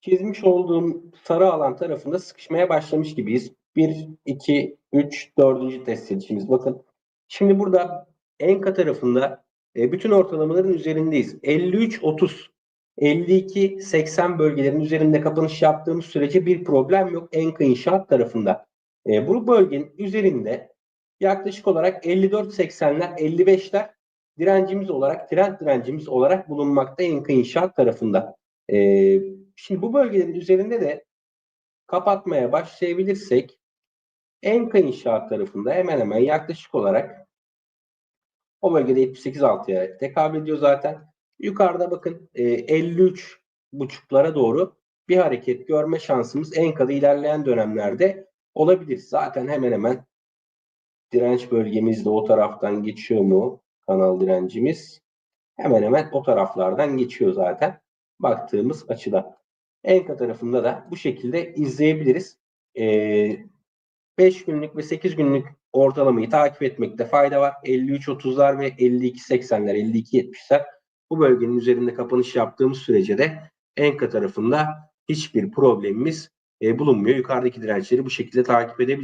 çizmiş olduğum sarı alan tarafında sıkışmaya başlamış gibiyiz. 1, 2, 3, 4. test seçicimiz. Bakın şimdi burada enka tarafında e, bütün ortalamaların üzerindeyiz. 53, 30, 52, 80 bölgelerin üzerinde kapanış yaptığımız sürece bir problem yok enka inşaat tarafında. E, bu bölgenin üzerinde yaklaşık olarak 54-80'ler, 55'ler direncimiz olarak, trend direncimiz olarak bulunmakta enka inşaat tarafında. Ee, şimdi bu bölgelerin üzerinde de kapatmaya başlayabilirsek Enka inşaat tarafında hemen hemen yaklaşık olarak o bölgede 78.6'ya tekabül ediyor zaten. Yukarıda bakın e, 53 buçuklara doğru bir hareket görme şansımız Enka'da ilerleyen dönemlerde olabilir. Zaten hemen hemen direnç bölgemiz de o taraftan geçiyor mu? Kanal direncimiz. Hemen hemen o taraflardan geçiyor zaten baktığımız açıda. Enka tarafında da bu şekilde izleyebiliriz. Ee, 5 günlük ve 8 günlük ortalamayı takip etmekte fayda var. 53.30'lar ve 52.80'ler, 52.70'ler bu bölgenin üzerinde kapanış yaptığımız sürece de Enka tarafında hiçbir problemimiz e, bulunmuyor. Yukarıdaki dirençleri bu şekilde takip edebiliriz.